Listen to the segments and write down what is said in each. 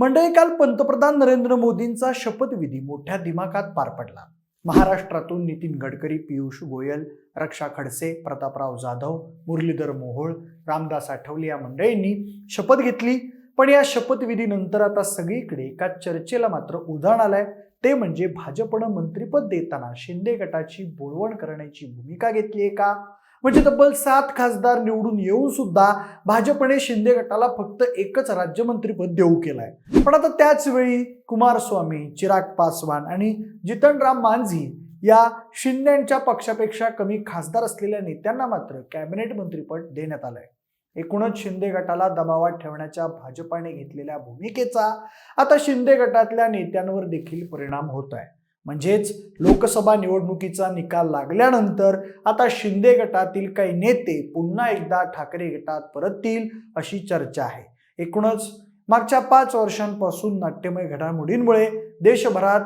मंडळी काल पंतप्रधान नरेंद्र मोदींचा शपथविधी मोठ्या दिमाखात पार पडला. महाराष्ट्रातून नितीन गडकरी पियुष गोयल रक्षा खडसे प्रतापराव जाधव मुरलीधर मोहोळ रामदास आठवले या मंडळींनी शपथ घेतली. पण या शपथविधीनंतर आता सगळीकडे एका चर्चेला मात्र उधाण आलंय. ते म्हणजे भाजपनं मंत्रिपद देताना शिंदे गटाची बोलवण करण्याची भूमिका घेतली आहे का? म्हणजे तब्बल सात खासदार निवडून येऊन सुद्धा भाजपने शिंदे गटाला फक्त एकच राज्यमंत्रीपद देऊ केलंय. पण आता त्याच वेळी कुमारस्वामी चिराग पासवान आणि जितनराम मांझी या शिंदेच्या पक्षापेक्षा कमी खासदार असलेल्या नेत्यांना मात्र कॅबिनेट मंत्रीपद देण्यात आलंय. एकूणच शिंदे गटाला दबावात ठेवण्याच्या भाजपाने घेतलेल्या भूमिकेचा आता शिंदे गटातल्या नेत्यांवर देखील परिणाम होत आहे म्हणजेच लोकसभा निवडणुकीचा निकाल लागल्यानंतर आता शिंदे गटातील काही नेते पुन्हा एकदा ठाकरे गटात परततील अशी चर्चा आहे. एकूणच मागच्या पाच वर्षांपासून नाट्यमय घडामोडींमुळे देशभरात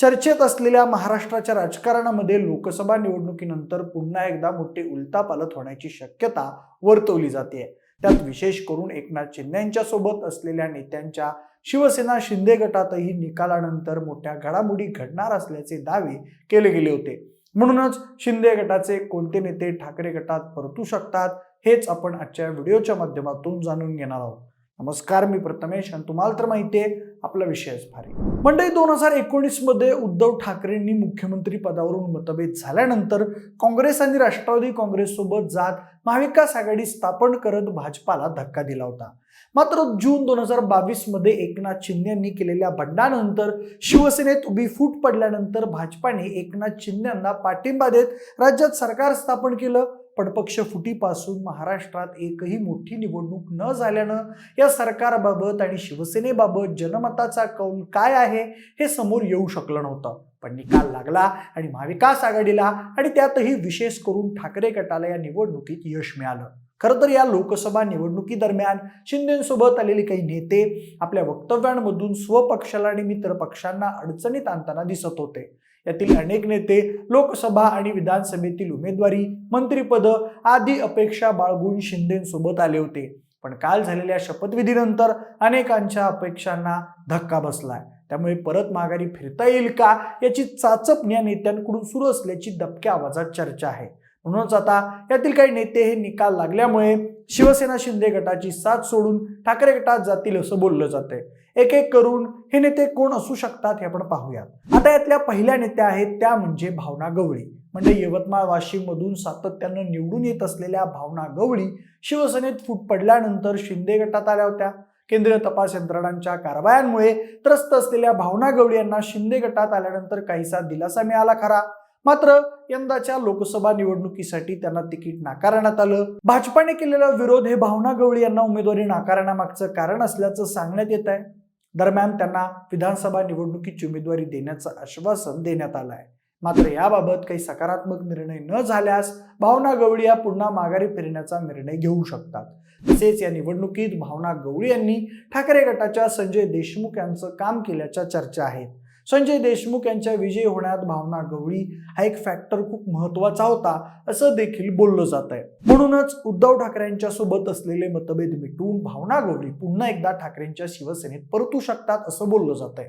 चर्चेत असलेल्या महाराष्ट्राच्या राजकारणामध्ये लोकसभा निवडणुकीनंतर पुन्हा एकदा मोठी उलतापालत होण्याची शक्यता वर्तवली जाते. त्यात विशेष करून एकनाथ शिंदेच्या सोबत असलेल्या नेत्यांच्या शिवसेना शिंदे गटातही निकालानंतर मोठ्या घडामोडी घडणार असल्याचे दावे केले गेले होते. म्हणूनच शिंदे गटाचे कोणते नेते ठाकरे गटात परतू शकतात हेच आपण आजच्या व्हिडिओच्या माध्यमातून जाणून घेणार आहोत. नमस्कार मी प्रथमेश आणि तुम्हाला तर माहिती आहे आपला विषयच भारी. मंडळी दोन हजार एकोणीसमध्ये उद्धव ठाकरेंनी मुख्यमंत्री पदावरून मतभेद झाल्यानंतर काँग्रेस आणि राष्ट्रवादी काँग्रेससोबत जात महाविकास आघाडी स्थापन करत भाजपाला धक्का दिला होता. मात्र जून दोन हजार बावीसमध्ये एकनाथ शिंदे यांनी केलेल्या बंडानंतर शिवसेनेत उभी फूट पडल्यानंतर भाजपाने एकनाथ शिंदे यांना पाठिंबा देत राज्यात सरकार स्थापन केलं. पटपक्ष फुटीपासून महाराष्ट्रात एकही मोठी निवडणूक न झाल्यानं या सरकारबाबत आणि शिवसेनेबाबत जनमताचा कौल काय आहे हे समोर येऊ शकलं नव्हतं. पण निकाल लागला आणि महाविकास आघाडीला आणि त्यातही विशेष करून ठाकरे गटाला या निवडणुकीत यश मिळालं. खरं तर या लोकसभा निवडणुकीदरम्यान शिंदेसोबत आलेले काही नेते आपल्या वक्तव्यांमधून स्वपक्षाला आणि मित्र पक्षांना अडचणीत आणताना दिसत होते. यातील अनेक नेते लोकसभा आणि विधानसभेतील उमेदवारी मंत्रिपदं आदी अपेक्षा बाळगून शिंदेसोबत आले होते. पण काल झालेल्या शपथविधीनंतर अनेकांच्या अपेक्षांना धक्का बसलाय. त्यामुळे परत माघारी फिरता येईल का याची चाचपणी या नेत्यांकडून सुरू असल्याची दबक्या आवाजात चर्चा आहे. म्हणूनच आता यातील काही नेते हे निकाल लागल्यामुळे शिवसेना शिंदे गटाची साथ सोडून ठाकरे गटात जातील असं बोललं जातंय. एक एक करून हे नेते कोण असू शकतात हे आपण पाहूयात. आता यातल्या पहिल्या नेत्या आहेत त्या म्हणजे भावना गवळी. म्हणजे यवतमाळ वाशिम मधून सातत्यानं निवडून येत असलेल्या भावना गवळी शिवसेनेत फूट पडल्यानंतर शिंदे गटात आल्या होत्या. केंद्रीय तपास यंत्रणांच्या कारवायांमुळे त्रस्त असलेल्या भावना गवळी यांना शिंदे गटात आल्यानंतर काहीसा दिलासा मिळाला खरा. मात्र यंदाच्या लोकसभा निवडणुकीसाठी त्यांना तिकीट नाकारण्यात आलं. भाजपाने केलेला विरोध हे भावना गवळी यांना उमेदवारी नाकारण्यामागचं कारण असल्याचं सांगण्यात येत आहे. दरम्यान त्यांना विधानसभा निवडणुकीची उमेदवारी देण्याचं आश्वासन देण्यात आलं आहे. मात्र याबाबत काही सकारात्मक निर्णय न झाल्यास भावना गवळी या पुन्हा माघारी फिरण्याचा निर्णय घेऊ शकतात. तसेच या निवडणुकीत भावना गवळी यांनी ठाकरे गटाच्या संजय देशमुख यांचं काम केल्याच्या चर्चा आहेत. संजय देशमुख यांच्या विजयी होण्यात भावना गवळी हा एक फॅक्टर खूप महत्त्वाचा होता असं देखील बोललं जात आहे. म्हणूनच उद्धव ठाकरेंच्या सोबत असलेले मतभेद मिटवून भावना गवळी पुन्हा एकदा ठाकरेंच्या शिवसेनेत परतू शकतात असं बोललं जात आहे.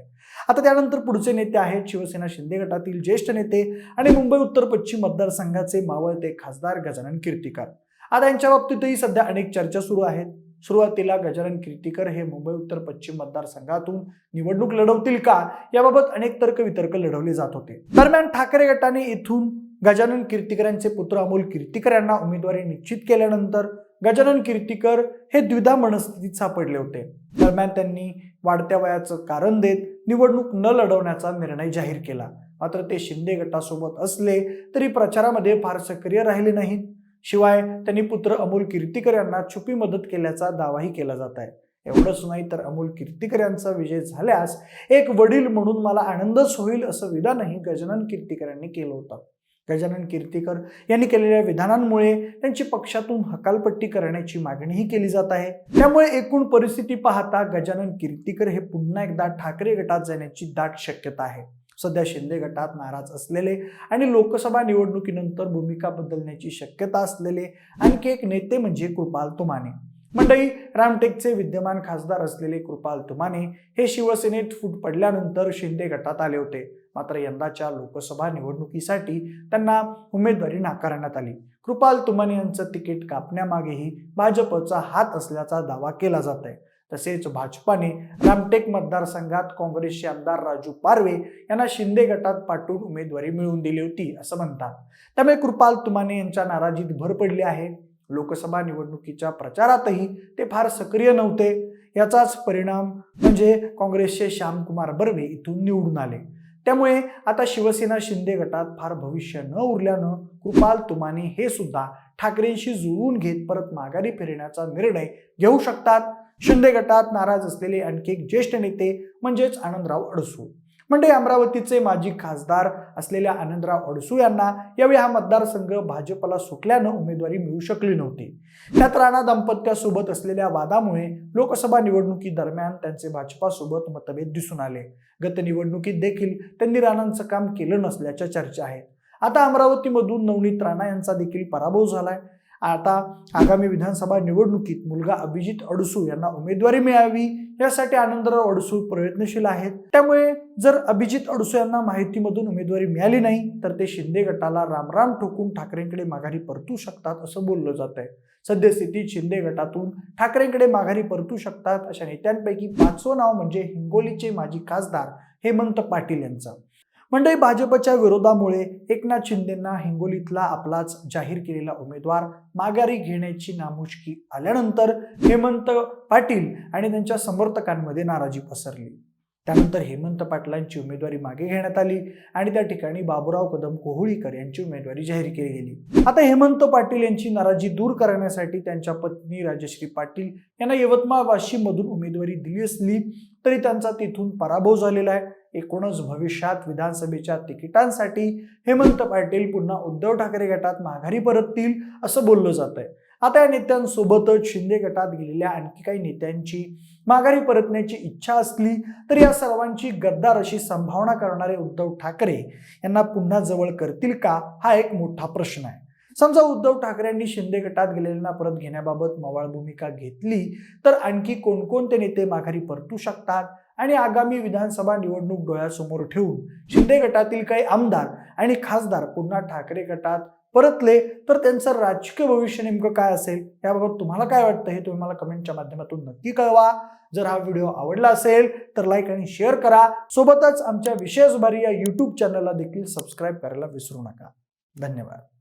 आता त्यानंतर पुढचे नेते आहेत शिवसेना शिंदे गटातील ज्येष्ठ नेते आणि मुंबई उत्तर पश्चिम मतदारसंघाचे मावळते खासदार गजानन कीर्तिकर. आता यांच्या बाबतीतही सध्या अनेक चर्चा सुरू आहेत. सुरुवातीला गजानन कीर्तिकर हे मुंबई उत्तर पश्चिम मतदारसंघातून निवडणूक लढवतील का? याबाबत अनेक तर्क वितर्क लढवले जात होते. दरम्यान ठाकरे गटाने इथून गजानन कीर्तीकर यांचे पुत्र अमोल कीर्तिकर यांना उमेदवारी निश्चित केल्यानंतर गजानन कीर्तिकर हे द्विधा मनस्थितीत सापडले होते. दरम्यान त्यांनी वाढत्या वयाचं कारण देत निवडणूक न लढवण्याचा निर्णय जाहीर केला. मात्र ते शिंदे गटासोबत असले तरी प्रचारामध्ये फार सक्रिय राहिले नाहीत. शिवाय त्यांनी पुत्र अमोल कीर्तिकर यांना छुपी मदत केल्याचा दावाही केला जात आहे. एवढंच नाही तर अमोल कीर्तिकर यांचा विजय झाल्यास एक वडील म्हणून मला आनंदच होईल असं विधानही गजानन कीर्तिकर यांनी केलं होतं. गजानन कीर्तिकर यांनी केलेल्या विधानांमुळे त्यांची पक्षातून हकालपट्टी करण्याची मागणीही केली जात आहे. त्यामुळे एकूण परिस्थिती पाहता गजानन कीर्तिकर हे पुन्हा एकदा ठाकरे गटात जाण्याची दाट शक्यता आहे. सध्या शिंदे गटात नाराज असलेले आणि लोकसभा निवडणुकीनंतर भूमिका बदलण्याची शक्यता असलेले आणखी एक नेते म्हणजे कृपाल तुमाने. मंडई रामटेकचे विद्यमान खासदार असलेले कृपाल तुमाने हे शिवसेनेत फूट पडल्यानंतर शिंदे गटात आले होते. मात्र यंदाच्या लोकसभा निवडणुकीसाठी त्यांना उमेदवारी नाकारण्यात आली. कृपाल तुमाने यांचं तिकीट कापण्यामागेही भाजपचा हात असल्याचा दावा केला जात आहे तसेच भाजपाने रामटेक मतदारसंघात काँग्रेसचे आमदार राजू पारवे यांना शिंदे गटात पाठवून उमेदवारी मिळवून दिली होती असं म्हणतात. त्यामुळे कृपाल तुमाने यांच्या नाराजीत भर पडली आहे. लोकसभा निवडणुकीच्या प्रचारातही ते फार सक्रिय नव्हते. याचाच परिणाम म्हणजे काँग्रेसचे श्यामकुमार बर्वे इथून निवडून आले. त्यामुळे आता शिवसेना शिंदे गटात फार भविष्य न उरल्यानं कृपाल तुमाने हे सुद्धा ठाकरेंशी जुळवून घेत परत माघारी फिरण्याचा निर्णय घेऊ शकतात. शिंदे गटात नाराज असलेले आणखी एक ज्येष्ठ नेते म्हणजेच आनंदराव अडसू. म्हणजे अमरावतीचे माजी खासदार असलेल्या आनंदराव अडसू यांना यावेळी हा मतदारसंघ भाजपला सुटल्यानं उमेदवारी मिळू शकली नव्हती. त्यात राणा दाम्पत्यासोबत असलेल्या वादामुळे लोकसभा निवडणुकीदरम्यान त्यांचे भाजपासोबत मतभेद दिसून आले. गत निवडणुकीत देखील त्यांनी राणांचं काम केलं नसल्याच्या चर्चा आहेत. आता अमरावतीमधून नवनीत राणा यांचा देखील पराभव झालाय. आता आगामी विधानसभा निवडणुकीत मुलगा अभिजित अडसू यांना उमेदवारी मिळावी यासाठी आनंदराव अडसू प्रयत्नशील आहेत. त्यामुळे जर अभिजित अडसू यांना माहितीमधून उमेदवारी मिळाली नाही तर ते शिंदे गटाला रामराम ठोकून ठाकरेंकडे माघारी परतू शकतात असं बोललं जात आहे सद्यस्थितीत शिंदे गटातून ठाकरेंकडे माघारी परतू शकतात अशा नेत्यांपैकी पाचवं नाव म्हणजे हिंगोलीचे माजी खासदार हेमंत पाटील यांचं. मंडळी भाजपच्या विरोधामुळे एकनाथ शिंदेंना हिंगोलीतला आपलाच जाहीर केलेला उमेदवार माघारी घेण्याची नामुष्की आल्यानंतर हेमंत पाटील आणि त्यांच्या समर्थकांमध्ये नाराजी पसरली. त्यानंतर हेमंत पाटलांची उमेदवारी मागे घेण्यात आली आणि त्या ठिकाणी बाबुराव कदम कोहळीकर यांची उमेदवारी जाहीर केली गेली. आता हेमंत पाटील यांची नाराजी दूर करण्यासाठी त्यांच्या पत्नी राजश्री पाटील यांना यवतमाळ वाशिममधून उमेदवारी दिली असली तरी त्यांचा तिथून पराभव झालेला आहे. एकूणच भविष्यात विधानसभेच्या तिकिटांसाठी हेमंत पाटील पुन्हा उद्धव ठाकरे गटात माघारी परततील असं बोललं जात आहे आता या नेत्यांसोबतच शिंदे गटात गेलेल्या आणखी काही नेत्यांची माघारी परतण्याची इच्छा असली तर या सर्वांची गद्दार अशी संभावना करणारे उद्धव ठाकरे यांना पुन्हा जवळ करतील का हा एक मोठा प्रश्न आहे. समजा उद्धव ठाकरेंनी शिंदे गटात गेलेल्यांना परत घेण्याबाबत मवाळ भूमिका घेतली तर आणखी कोणकोणते नेते माघारी परतू शकतात? आणि आगामी विधानसभा निवडणूक डोळ्यासमोर ठेवून शिंदे गटातील काही आमदार आणि खासदार पुन्हा ठाकरे गटात परतले तर त्यांचं राजकीय भविष्य नेमकं काय असेल? याबाबत तुम्हाला काय वाटतं हे तुम्ही मला कमेंटच्या माध्यमातून नक्की कळवा. जर हा व्हिडिओ आवडला असेल तर लाईक आणि शेअर करा. सोबतच आमच्या विशेष भारी या यूट्यूब चॅनलला देखील सबस्क्राईब करायला विसरू नका. धन्यवाद.